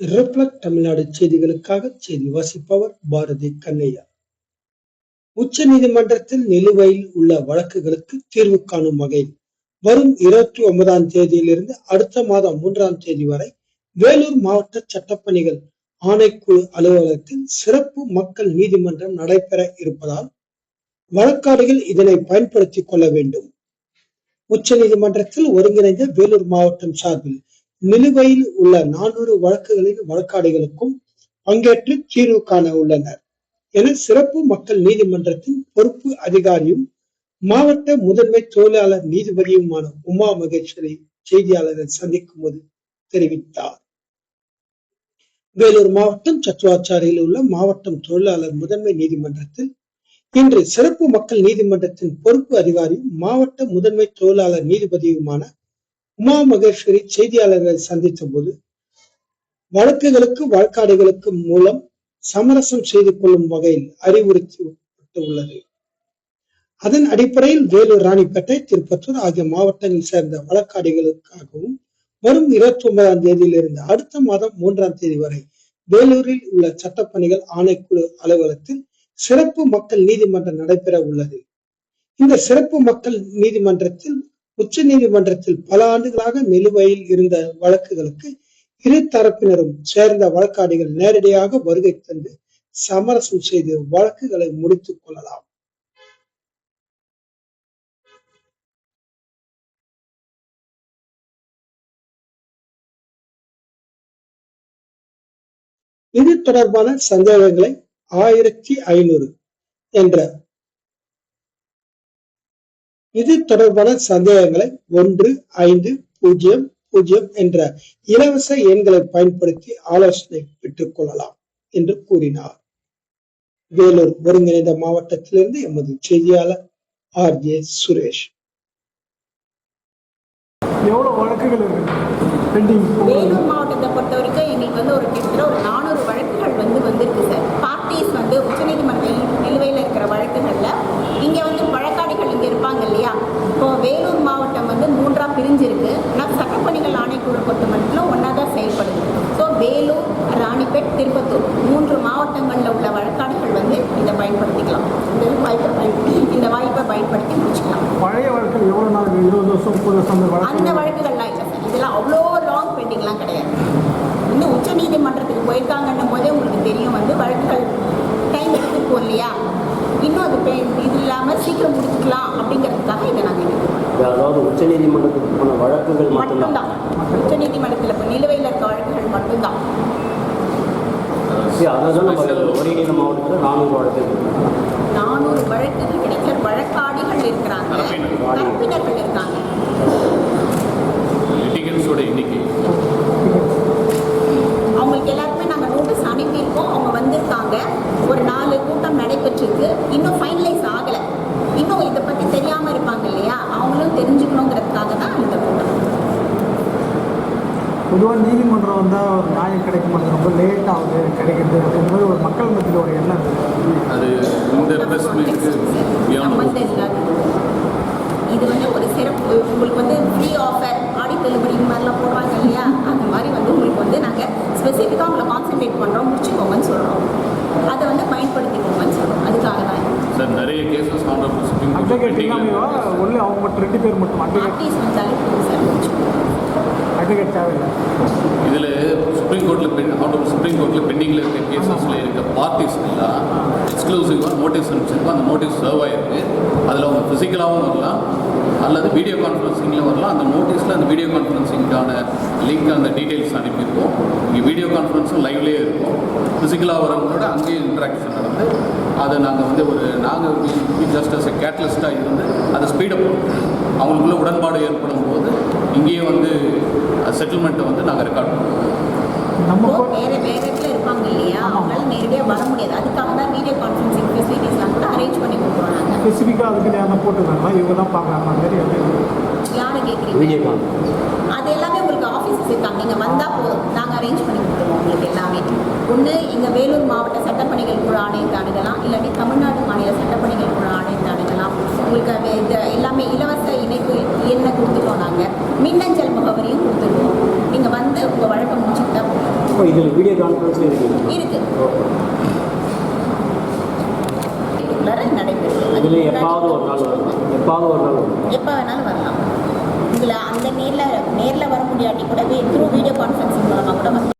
ரிப்ளக்ட் தமிழ்நாடு செய்திகளுக்காக செய்தி வாசிப்பவர் பாரதி கண்ணையா. உச்ச நீதிமன்றத்தில் நிலுவையில் உள்ள வழக்குகளுக்கு தீர்வு காணும் வகையில் வரும் இருபத்தி ஒன்பதாம் தேதியிலிருந்து அடுத்த மாதம் மூன்றாம் தேதி வரை வேலூர் மாவட்ட சட்டப்பணிகள் ஆணைக்குழு அலுவலகத்தில் சிறப்பு மக்கள் நீதிமன்றம் நடைபெற இருப்பதால் வழக்காளிகள் இதனை பயன்படுத்திக் கொள்ள வேண்டும். உச்ச நீதிமன்றத்தில் ஒருங்கிணைந்த வேலூர் மாவட்டம் சார்பில் நிலுவையில் உள்ள நானூறு வழக்குகளின் வழக்காடிகளுக்கும் பங்கேற்று தீர்வு காண உள்ளனர் என சிறப்பு மக்கள் நீதிமன்றத்தின் பொறுப்பு அதிகாரியும் மாவட்ட முதன்மை தொழிலாளர் நீதிபதியுமான உமா மகேஸ்வரி செய்தியாளரை சந்திக்கும் போது தெரிவித்தார். வேலூர் மாவட்டம் சத்துவாச்சாரியில் உள்ள மாவட்டம் தொழிலாளர் முதன்மை நீதிமன்றத்தில் இன்று சிறப்பு மக்கள் நீதிமன்றத்தின் பொறுப்பு அதிகாரியும் மாவட்ட முதன்மை தொழிலாளர் நீதிபதியுமான உமா மகேஸ்வரி செய்தியாளர்களை சந்தித்த போது வழக்குகளுக்கு வழக்காடுகளுக்கு மூலம் சமரசம் செய்து கொள்ளும் வகையில் அறிவுறுத்தப்பட்டுள்ளது. அதன் அடிப்படையில் வேலூர் ராணிப்பேட்டை திருப்பத்தூர் ஆகிய மாவட்டங்களில் சேர்ந்த வழக்காடிகளுக்காகவும் வரும் இருபத்தி ஒன்பதாம் தேதியிலிருந்து அடுத்த மாதம் மூன்றாம் தேதி வரை வேலூரில் உள்ள சட்டப்பணிகள் ஆணைக்குழு அலுவலகத்தில் சிறப்பு மக்கள் நீதிமன்றம் நடைபெற உள்ளது. இந்த சிறப்பு மக்கள் நீதிமன்றத்தில் உச்ச நீதிமன்றத்தில் பல ஆண்டுகளாக நிலுவையில் இருந்த வழக்குகளுக்கு இரு தரப்பினரும் சேர்ந்த வழக்காடிகள் நேரடியாக வருகை தந்து சமரசம் செய்து வழக்குகளை முடித்துக் கொள்ளலாம். இது தொடர்பான சந்தேகங்களை ஆயிரத்தி ஐநூறு என்ற இது தொடர்பான சந்தேகங்களை ஒன்று ஐந்து பூஜ்ஜியம் பூஜ்ஜியம் என்ற இலவச எண்களை பயன்படுத்தி ஆலோசனை பெற்றுக் கொள்ளலாம் என்று கூறினார். வேலூர் ஒருங்கிணைந்த மாவட்டத்திலிருந்து எமது செய்தியாளர் ஆர் ஜே சுரேஷ். எவ்வளோ வழக்குகள் இருக்கு? மாவட்டத்தை பொறுத்த வரைக்கும் எங்களுக்கு வந்து ஒரு கிட்டத்தட்ட ஒரு நானூறு வழக்குகள் வந்து வந்திருக்கு சார் பார்ட்டிஸ் வந்து உச்சநீதிமன்ற நிலுவையில் இருக்கிற வழக்குகளில் இங்கே வந்து வழக்காடிகள் இங்கே இருப்பாங்க இல்லையா இப்போ வேலூர் மாவட்டம் வந்து மூன்றா பிரிஞ்சிருக்கு ஆனால் சட்டப்பணிகள் ஆணைக்குழு பொறுத்த மட்டும் ஒன்றா தான் செயல்படுது ஸோ வேலூர் ராணிப்பேட் திருப்பத்தூர் மூன்று மாவட்டங்களில் உள்ள வழக்காடிகள் வந்து இதை பயன்படுத்திக்கலாம் இந்த வாய்ப்பை பயன்படுத்தி இந்த வாய்ப்பை பயன்படுத்தி முடிச்சுக்கலாம். பழைய வழக்குகள் எவ்வளோ நாள்? இருபது வருஷம் முப்பது வருஷம் அந்த அந்த வழக்கு வழக்குகள்லாம் இல்லை சார். இதெல்லாம் அவ்வளோ லாங் பெண்டிங்லாம் கிடையாது. இன்னும் உச்ச நீதிமன்றத்துக்கு போயிருக்காங்கன்னும் போதே உங்களுக்கு தெரியும் வந்து வழக்குகள் டைம் எடுத்துருக்கோம் இல்லையா? இன்னும் அது இது இல்லாமல் சீக்கிரம் முடிச்சுக்கலாம் அப்படிங்கிறதுக்காக இதை நாங்கள் எடுக்கிறோம் இது அதாவது உச்சநீதிமன்றத்துக்கு போன வழக்குகள் மட்டும்தான். மட்டும்தான். உச்ச நீதிமன்றத்தில் இப்போ நிலுவையில் இருக்க வழக்குகள் மட்டும்தான். சரி அதை தான் நம்ம ஒருங்கிணைந்த மாவட்டத்தில் நானூறு வழக்குகள். இருக்கு. நானூறு வழக்குகள் லிட்டிகன்ஸோட எண்ணிக்கை. அவங்களுக்கு எல்லாருக்குமே நாங்கள் நோட்டீஸ் அனுப்பியிருக்கோம். அவங்க வந்திருக்காங்க. ஒரு நாலு கூட்டம் நடைபெற்றிருக்கு. இன்னும் ஃபைனலைஸ் ஆகலை. இன்னும் இதை பற்றி தெரியாமல் இருப்பாங்க இல்லையா? அவங்களும் தெரிஞ்சுக்கணுங்கிறதுக்காக தான் இந்த கூட்டம். பொதுவாக நீதிமன்றம் வந்தால் ஒரு நியாயம் கிடைக்க மாட்டேங்குது ரொம்ப லேட் ஆகுது கிடைக்கிறது அப்படின்ற மாதிரி ஒரு மக்கள் மத்தியில் ஒரு எண்ணம் அது இந்த ப்ரெஸ் மீட்டுக்கு சம்மந்தம் இல்லாது இது வந்து ஒரு சிறப்பு உங்களுக்கு வந்து ஃப்ரீ ஆஃபர் ஆடி தள்ளுபடி இந்த மாதிரிலாம் போடுறாங்க இல்லையா? அந்த மாதிரி வந்து உங்களுக்கு வந்து நாங்கள் ஸ்பெசிஃபிக்காக உங்களை கான்சென்ட்ரேட் பண்ணுறோம் முடிச்சுக்கோங்கன்னு சொல்கிறோம் அதை வந்து பயன்படுத்திக்கோங்கன்னு சொல்கிறோம் அதுக்காக தான். சார் நிறைய கேசஸ் ஒன்று அவங்க மட்டும் ரெண்டு பேர் மட்டும்? அட்வொகேட் ஆர்டிஸ்ட் வந்தாலே போதும் சார் முடிச்சுக்கோங்க அட்வொகேட் தேவையில்லை. இதில் சுப்ரீம் கோர்ட்டில் பெண் ஆனரபிள் சுப்ரீம் கோர்ட்டில் பெண்டிங்கில் இருக்க கேசஸில் இருக்க பார்ட்டிஸ் எல்லாம் எக்ஸ்க்ளூசிவாக நோட்டீஸ் அனுப்பிச்சிருக்கோம். அந்த நோட்டீஸ் சர்வ் ஆகிருக்கு அதில் அவங்க ஃபிசிக்கலாகவும் வரலாம். அல்லது வீடியோ கான்ஃபரன்சிங்கில் வரலாம். அந்த நோட்டீஸில் அந்த வீடியோ கான்ஃபரன்சிங்கான லிங்க் அந்த டீட்டெயில்ஸ் அனுப்பியிருக்கோம். இங்கே வீடியோ கான்ஃபரன்ஸும் லைவ்லேயே இருக்கும். ஃபிசிக்கலாக வரவங்களோட அங்கேயும் இன்ட்ராக்ஷன் நடந்து அதை நாங்கள் வந்து ஒரு நாங்கள் ஜஸ்ட் அஸ் எ கேட்லிஸ்ட்டாக இருந்து அதை ஸ்பீடப் அவங்களுக்குள்ள உடன்பாடு ஏற்படும் போது இங்கேயே வந்து செட்டில்மெண்ட்டை வந்து நாங்கள் ரெக்கார்ட் பண்ணுவோம். நம்ம வேற வேற இடத்துல இருப்பாங்க இல்லையா? அவங்களால நேரடியாக வர முடியாது. அதுக்காக தான் வீடியோ கான்ஃபரன்சிங் ஃபெசிலிட்டிஸ்லாம் கூட அரேஞ்ச் பண்ணி கொடுக்குறோம் நாங்கள் ஸ்பெசிஃபிக்காக அதுக்கு யாரும் போட்டுருக்காங்களா இவங்க தான் பார்க்குறாங்க அந்த மாதிரி யாரை வீடியோ கேட்குறீங்க கான்ஃபரன்ஸ் அது எல்லாமே உங்களுக்கு ஆஃபீஸஸ் இருக்காங்க. நீங்கள் வந்தால் போதும். நாங்கள் அரேஞ்ச் பண்ணி கொடுத்துருவோம் உங்களுக்கு எல்லாமே. ஒன்று எங்கள் வேலூர் மாவட்ட சட்டப்பணிகள் குழு ஆணையத்தை அணுகலாம் இல்லாட்டி தமிழ்நாடு மாநில சட்டப்பணிகள் குழு ஆணையத்தை அணுகலாம் உங்களுக்கு அது இது எல்லாமே இலவச இணைப்பு எண்ணை கொடுத்துருவோம் நாங்கள் மின்னஞ்சல் முகவரியும் கொடுத்துருவோம் நீங்கள் வந்து உங்கள் வழக்கை முடிச்சுக்கிட்டா போதும் இப்போ இதில் வீடியோ கான்ஃபரன்ஸில் இருக்குது இதில் எப்பாவது ஒரு நாள் வரலாம் எப்பாவது ஒரு நாள் வரும்? எப்போ வேணாலும் வரலாம். இதில் அந்த நேரில் நேரில் வர முடியாட்டி கூட த்ரூ வீடியோ கான்ஃபரன்சிங் மூலமாக கூட வந்து